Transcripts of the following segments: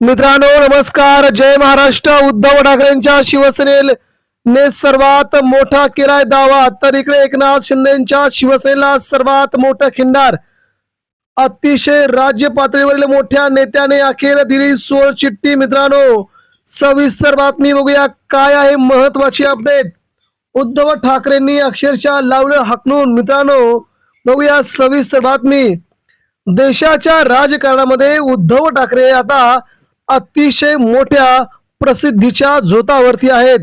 मित्रांनो नमस्कार. जय महाराष्ट्र. उद्धव ठाकरेंच्या शिवसेनेने सर्वात मोठा केलाय दावा. तर इकडे एकनाथ शिंदेच्या शिवसेनेला सर्वात मोठं खिंडार. अतिशय राज्य पातळीवरील मोठ्या नेत्याने अखेर दिली सोळ चिठ्ठी. मित्रांनो सविस्तर बातमी बघूया. काय आहे महत्वाची अपडेट? उद्धव ठाकरेंनी अक्षरशः लावलं हाकणून मित्रांनो बघूया सविस्तर बातमी. देशाच्या राजकारणामध्ये उद्धव ठाकरे आता अतिशय मोठ्या प्रसिद्धीच्या झोतावरती आहेत.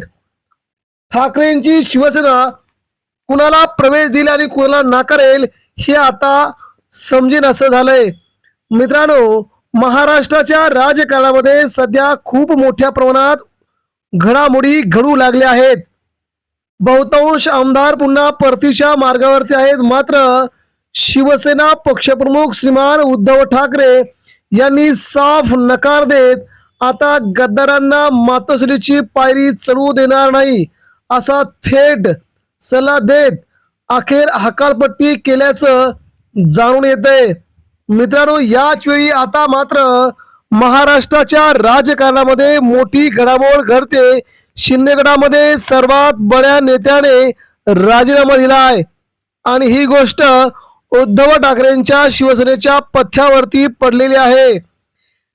ठाकरेंची शिवसेना कुणाला प्रवेश दिला आणि कुणाला नाकारेल हे आता समजेन असं झालंय. मित्रांनो महाराष्ट्राच्या राजकारणामध्ये सध्या खूप मोठ्या प्रमाणात घडामोडी घडू लागल्या आहेत. बहुतांश आमदार पुन्हा परतीच्या मार्गावरती आहेत. मात्र शिवसेना पक्षप्रमुख श्रीमान उद्धव ठाकरे यांनी साफ नकार देत आता गद्दारांना मातोश्रीची पायरी चढवू देणार नाही असा थेट सल्ला देत अखेर हकालपट्टी केल्याचं जाणून येतंय. मित्रांनो याच वेळी आता मात्र महाराष्ट्राच्या राजकारणामध्ये मोठी घडामोड घडते. शिंदेगडामध्ये सर्वात बड्या नेत्याने राजीनामा दिलाय. आणि ही गोष्ट उद्धव ठाकरेंच्या शिवसेनेच्या पथ्यावरती पडलेली आहे.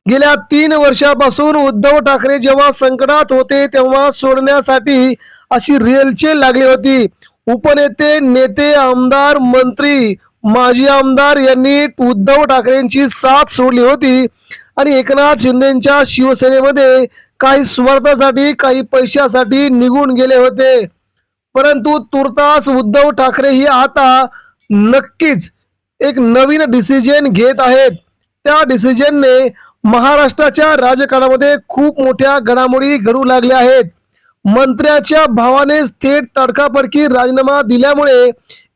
गेल्या तीन वर्षापासून उद्धव ठाकरे जेव्हा संकटात होते तेव्हा सोडण्यासाठी अशी रेलचेल लागली होती. उपनेते नेते आमदार मंत्री माजी आमदार यांनी उद्धव ठाकरेंची साथ सोडली होती आणि एकनाथ शिंदेच्या शिवसेनेमध्ये काही स्वार्थासाठी काही पैशासाठी निघून गेले होते. परंतु तुर्तास उद्धव ठाकरे ही आता नक्कीच एक नवीन डिसिजन घेत आहेत. त्या डिसिजनने महाराष्ट्राच्या राजकारणामध्ये खूप मोठ्या घडामोडी घडू लागल्या आहेत. मंत्र्याच्या भावाने थेट तडकाफडकी राजीनामा दिल्यामुळे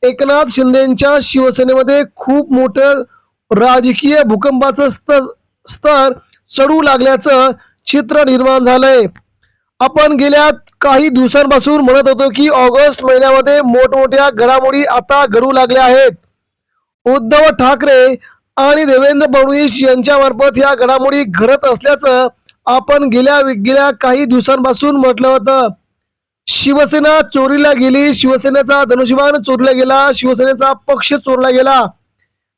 एकनाथ शिंदेच्या शिवसेनेमध्ये खूप मोठं राजकीय भूकंपाचं स्तर स्तर चढू लागल्याचं चित्र निर्माण झालंय. आपण गेल्या काही दिवसांपासून म्हणत होतो की ऑगस्ट महिन्यामध्ये मोठमोठ्या घडामोडी आता घडू लागल्या आहेत. उद्धव ठाकरे आणि देवेंद्र फडणवीस यांच्यामार्फत या घडामोडी घडत असल्याचं आपण गेल्या गेल्या काही दिवसांपासून म्हटलं होतं. शिवसेना चोरीला गेली शिवसेनेचा धनुष्यबाण चोरला गेला शिवसेनेचा पक्ष चोरला गेला.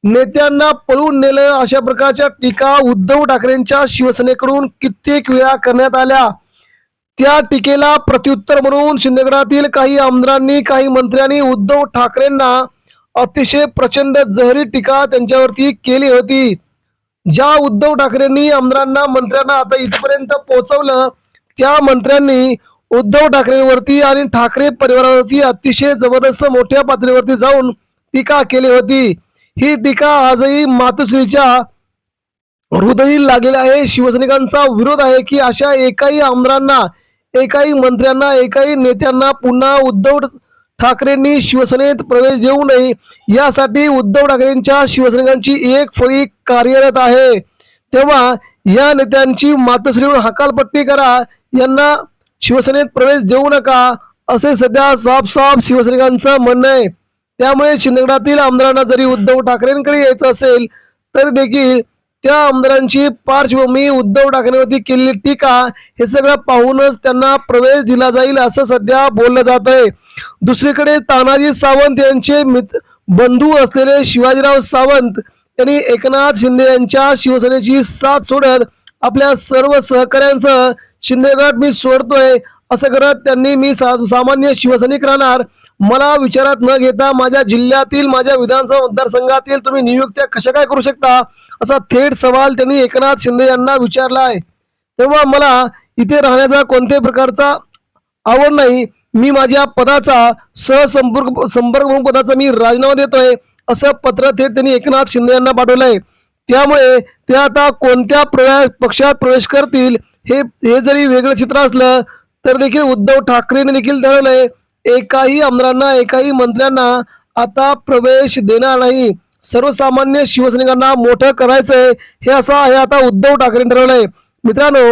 नेत्यांना पळून नेलं अशा प्रकारच्या टीका उद्धव ठाकरेंच्या शिवसेनेकडून कित्येक वेळा करण्यात आल्या. त्या टीकेला प्रत्युत्तर म्हणून शिंदेगडातील काही आमदारांनी काही मंत्र्यांनी उद्धव ठाकरेंना अतिशय प्रचंड जहरी टीका त्यांच्यावरती केली होती. ज्या उद्धव ठाकरेंनी आमदारांना मंत्र्यांना आता इथपर्यंत पोहोचवलं त्या मंत्र्यांनी उद्धव ठाकरेंवरती आणि ठाकरे परिवारावरती अतिशय जबरदस्त मोठ्या पातळीवरती जाऊन टीका केली होती. ही टीका आजही मातोश्रीच्या हृदयी लागलेला आहे. शिवसैनिकांचा विरोध आहे की अशा एकाही आमदारांना एकाही मंत्र्यांना एकाही नेत्यांना पुन्हा उद्धव ठाकरेंनी शिवसेनेत प्रवेश देऊ नये. यासाठी उद्धव ठाकरेंच्या शिवसैनिकांची एक फळी कार्यरत आहे. तेव्हा या नेत्यांची मातोश्रीवर हकालपट्टी करा. यांना शिवसेनेत प्रवेश देऊ नका. असे सध्या साफ साफ शिवसैनिकांचं म्हणणं आहे. त्यामुळे शिंदेगडातील आमदारांना जरी उद्धव ठाकरेंकडे यायचं असेल तर देखील त्या आमदारांची पार्श्वभूमी उद्धव ठाकरेवरती केलेली टीका हे सगळं पाहूनच त्यांना प्रवेश दिला जाईल असं सध्या बोललं जात आहे. दुसरीकडे तानाजी सावंत यांचे मित्र बंधू असलेले शिवाजीराव सावंत यांनी एकनाथ शिंदे यांच्या शिवसेनेची साथ सोडत आपल्या सर्व सहकाऱ्यांसह शिंदेगड मी सोडतोय असं करत त्यांनी मी सा- सामान्य शिवसैनिक राहणार. मला विचारात न घेता माझ्या जिल्ह्यातील माझ्या विधानसभा मतदारसंघातील तुम्ही नियुक्त्या कशा काय करू शकता? असा थेट सवाल त्यांनी एकनाथ शिंदे यांना विचारला आहे. तेव्हा मला इथे राहण्याचा कोणत्याही प्रकारचा आवड नाही. मी माझ्या पदाचा सहसंपर्क संपर्क पदाचा मी राजीनामा देतोय असं पत्र थेट त्यांनी एकनाथ शिंदे यांना पाठवलंय. त्यामुळे ते आता कोणत्या प्रवेश पक्षात प्रवेश करतील हे हे जरी वेगळं चित्र असलं तर देखील उद्धव ठाकरेंनी देखील ठरवलंय एकाही आमदारांना एकाही मंत्र्यांना आता प्रवेश देणार नाही. सर्वसामान्य शिवसैनिकांना मोठं करायचंय हे असं आहे आता उद्धव ठाकरेंनी ठरवलंय. मित्रांनो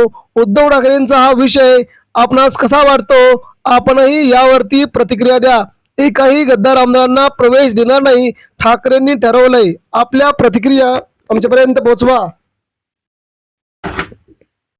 उद्धव ठाकरेंचा हा विषय आपणास कसा वाटतो? आपणही यावरती प्रतिक्रिया द्या. एकाही गद्दार आमदारांना प्रवेश देणार नाही ठाकरेंनी ठरवलंय. आपल्या प्रतिक्रिया आमच्यापर्यंत पोहोचवा.